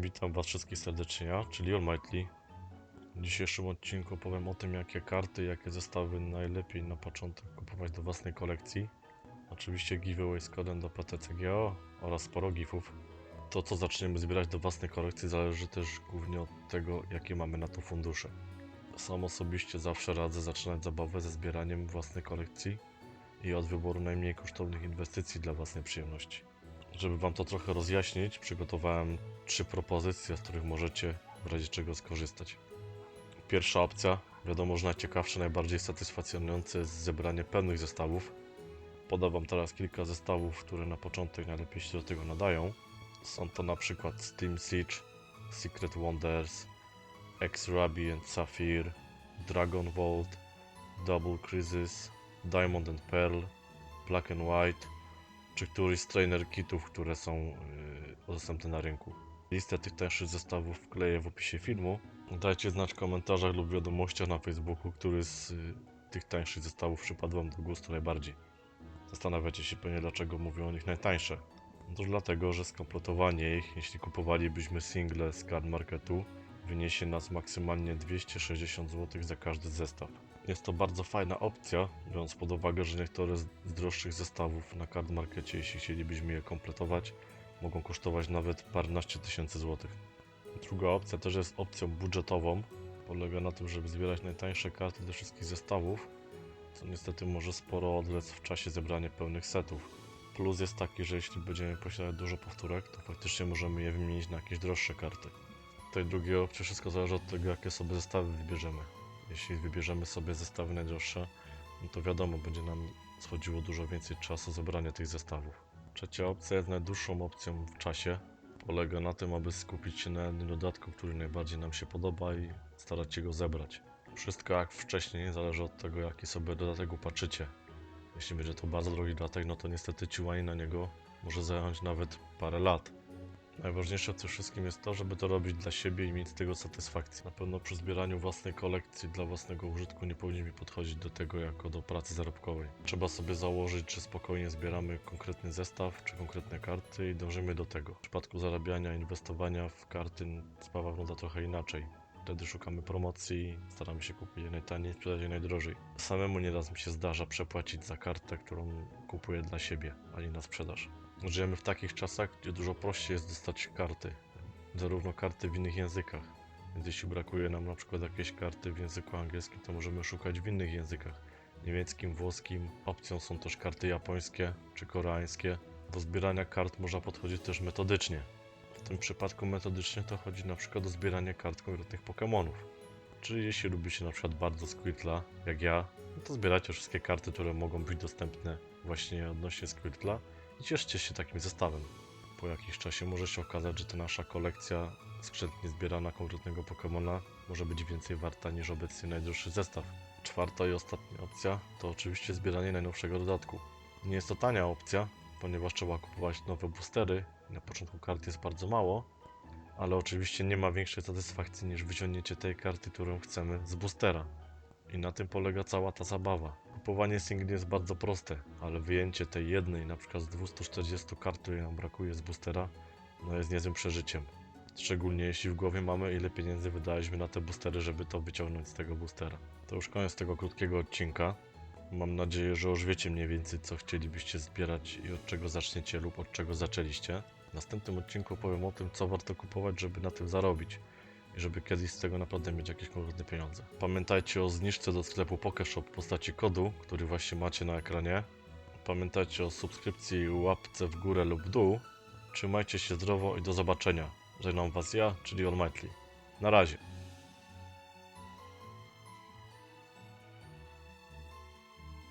Witam Was wszystkich serdecznie, ja, czyli Almighty. W dzisiejszym odcinku powiem o tym, jakie karty, jakie zestawy najlepiej na początek kupować do własnej kolekcji. Oczywiście giveaway z kodem do PTCGO oraz sporo gifów. To, co zaczniemy zbierać do własnej kolekcji, zależy też głównie od tego, jakie mamy na to fundusze. Sam osobiście zawsze radzę zaczynać zabawę ze zbieraniem własnej kolekcji i od wyboru najmniej kosztownych inwestycji dla własnej przyjemności. Żeby Wam to trochę rozjaśnić, przygotowałem trzy propozycje, z których możecie w razie czego skorzystać. Pierwsza opcja, wiadomo, że najciekawsze, najbardziej satysfakcjonujące jest zebranie pełnych zestawów. Podam Wam teraz kilka zestawów, które na początek najlepiej się do tego nadają. Są to na przykład Steam Siege, Secret Wonders, X-Ruby and Sapphire, Dragon Vault, Double Crisis, Diamond and Pearl, Black and White, czy któryś z trainer kitów, które są yy, dostępne na rynku. Listę tych tańszych zestawów wkleję w opisie filmu. Dajcie znać w komentarzach lub wiadomościach na Facebooku, który z y, tych tańszych zestawów przypadł Wam do gustu najbardziej. Zastanawiacie się pewnie, dlaczego mówię o nich najtańsze. Otóż dlatego, że skompletowanie ich, jeśli kupowalibyśmy single z card marketu, wyniesie nas maksymalnie 260 zł za każdy zestaw. Jest to bardzo fajna opcja, biorąc pod uwagę, że niektóre z droższych zestawów na card markecie, jeśli chcielibyśmy je kompletować, mogą kosztować nawet paręnaście tysięcy złotych. Druga opcja też jest opcją budżetową. Polega na tym, żeby zbierać najtańsze karty do wszystkich zestawów, co niestety może sporo odwlec w czasie zebrania pełnych setów. Plus jest taki, że jeśli będziemy posiadać dużo powtórek, to faktycznie możemy je wymienić na jakieś droższe karty. W tej drugiej opcji wszystko zależy od tego, jakie sobie zestawy wybierzemy. Jeśli wybierzemy sobie zestawy najdroższe, no to wiadomo, będzie nam schodziło dużo więcej czasu zebrania tych zestawów. Trzecia opcja jest najdłuższą opcją w czasie. Polega na tym, aby skupić się na jednym dodatku, który najbardziej nam się podoba i starać się go zebrać. Wszystko jak wcześniej zależy od tego, jaki sobie dodatek upatrzycie. Jeśli będzie to bardzo drogi dodatek, no to niestety ciłanie na niego może zająć nawet parę lat. Najważniejsze w tym wszystkim jest to, żeby to robić dla siebie i mieć z tego satysfakcję. Na pewno przy zbieraniu własnej kolekcji dla własnego użytku nie powinniśmy podchodzić do tego jako do pracy zarobkowej. Trzeba sobie założyć, że spokojnie zbieramy konkretny zestaw czy konkretne karty i dążymy do tego. W przypadku zarabiania, inwestowania w karty sprawa wygląda trochę inaczej. Wtedy szukamy promocji, staramy się kupić je najtaniej, sprzedać je najdrożej. Samemu nieraz mi się zdarza przepłacić za kartę, którą kupuję dla siebie, a nie na sprzedaż. Żyjemy w takich czasach, gdzie dużo prościej jest dostać karty, zarówno karty w innych językach. Więc jeśli brakuje nam na przykład jakiejś karty w języku angielskim, to możemy szukać w innych językach. Niemieckim, włoskim. Opcją są też karty japońskie czy koreańskie. Do zbierania kart można podchodzić też metodycznie. W tym przypadku metodycznie to chodzi na przykład o zbieranie kart konkretnych Pokémonów. Czyli jeśli lubicie na przykład bardzo Squirtla, jak ja, no to zbieracie wszystkie karty, które mogą być dostępne właśnie odnośnie Squirtla i cieszcie się takim zestawem. Po jakimś czasie może się okazać, że ta nasza kolekcja skrzętnie zbierana konkretnego Pokemona może być więcej warta niż obecnie najdroższy zestaw. Czwarta i ostatnia opcja to oczywiście zbieranie najnowszego dodatku. Nie jest to tania opcja, ponieważ trzeba kupować nowe boostery. Na początku kart jest bardzo mało, ale oczywiście nie ma większej satysfakcji niż wyciągnięcie tej karty, którą chcemy z boostera. I na tym polega cała ta zabawa. Kupowanie singli jest bardzo proste, ale wyjęcie tej jednej, na przykład z 240 kart, której nam brakuje z boostera, no jest niezłym przeżyciem. Szczególnie jeśli w głowie mamy, ile pieniędzy wydaliśmy na te boostery, żeby to wyciągnąć z tego boostera. To już koniec tego krótkiego odcinka. Mam nadzieję, że już wiecie mniej więcej, co chcielibyście zbierać i od czego zaczniecie lub od czego zaczęliście. W następnym odcinku powiem o tym, co warto kupować, żeby na tym zarobić i żeby kiedyś z tego naprawdę mieć jakieś konkretne pieniądze. Pamiętajcie o zniżce do sklepu Pokeshop w postaci kodu, który właśnie macie na ekranie. Pamiętajcie o subskrypcji łapce w górę lub w dół. Trzymajcie się zdrowo i do zobaczenia. Żegnam Was ja, czyli Almighty. Na razie.